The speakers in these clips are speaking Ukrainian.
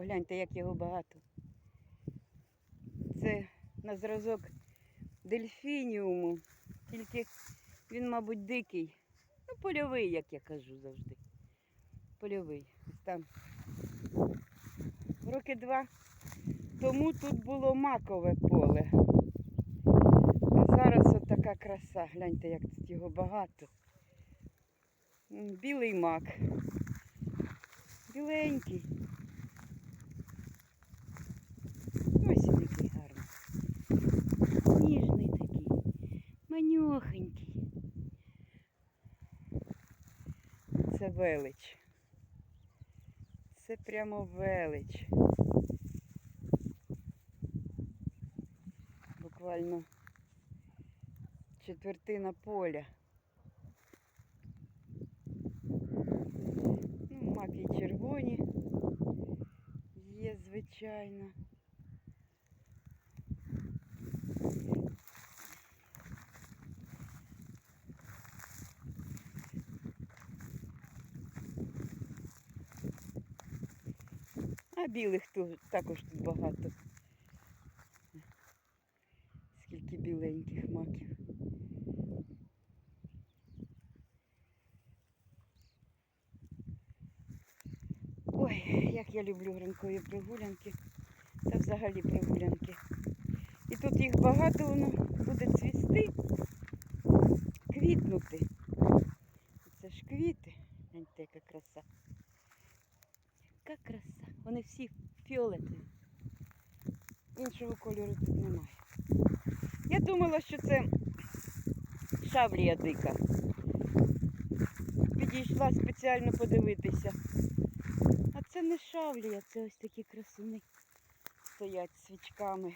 Погляньте, як його багато. Це на зразок дельфініуму. Тільки він, мабуть, дикий. Ну, польовий, як я кажу завжди. Польовий. Ось там. Роки два тому тут було макове поле. А зараз от така краса. Гляньте, як тут його багато. Білий мак. Біленький. Манюхенький. Це велич. Це прямо велич. Буквально четвертина поля. Ну, маки червоні є, звичайно. А білих тут також тут багато. Скільки біленьких маків. Ой, як я люблю ранкові прогулянки та взагалі прогулянки. І тут їх багато, воно буде цвісти, квітнути. Це ж квіти. Гляньте, яка краса. Яка краса. Вони всі фіолетові. Іншого кольору тут немає. Я думала, що це шавлія дика. Підійшла спеціально подивитися. А це не шавлія, це ось такі красуни стоять свічками.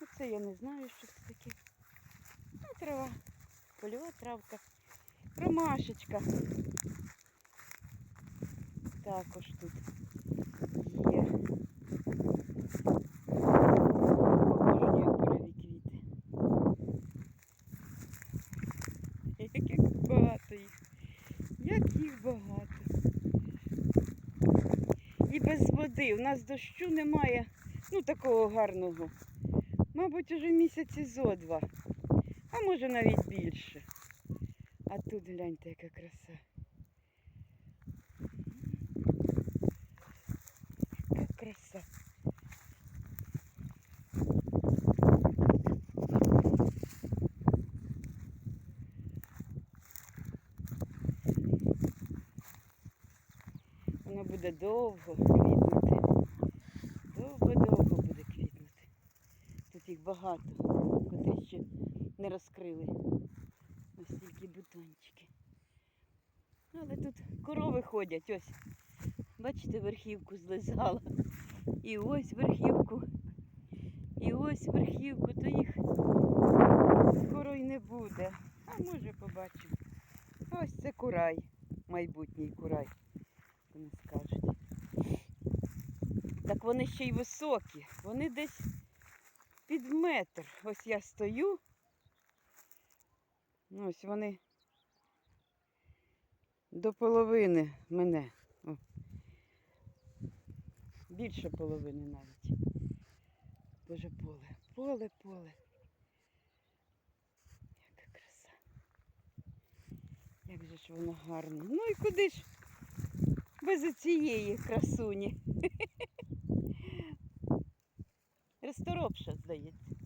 Оце я не знаю, що це таке. Ну, трава, польова травка, ромашечка. Також тут є. Обожнюю польові квіти. Як багато їх. Як їх багато. І без води. У нас дощу немає. Ну такого гарного. Мабуть, уже місяці зо два. А може навіть більше. А тут гляньте, яка краса. Яка краса. Воно буде довго квітнути. Довго-довго буде квітнути. Тут їх багато, котрі ще не розкрили. Ось тільки бутончики. Але тут корови ходять, ось. Бачите, верхівку злизала. І ось верхівку. І ось верхівку, то їх скоро й не буде. А може побачимо. Ось це курай, майбутній курай, вони скажуть. Так вони ще й високі. Вони десь під метр. Ось я стою. Ну, Ось вони до половини мене. О. Більше половини навіть. Боже поле. Поле, поле. Яка краса. Як же ж воно гарно. Ну і куди ж без цієї красуні? Ресторопша, здається.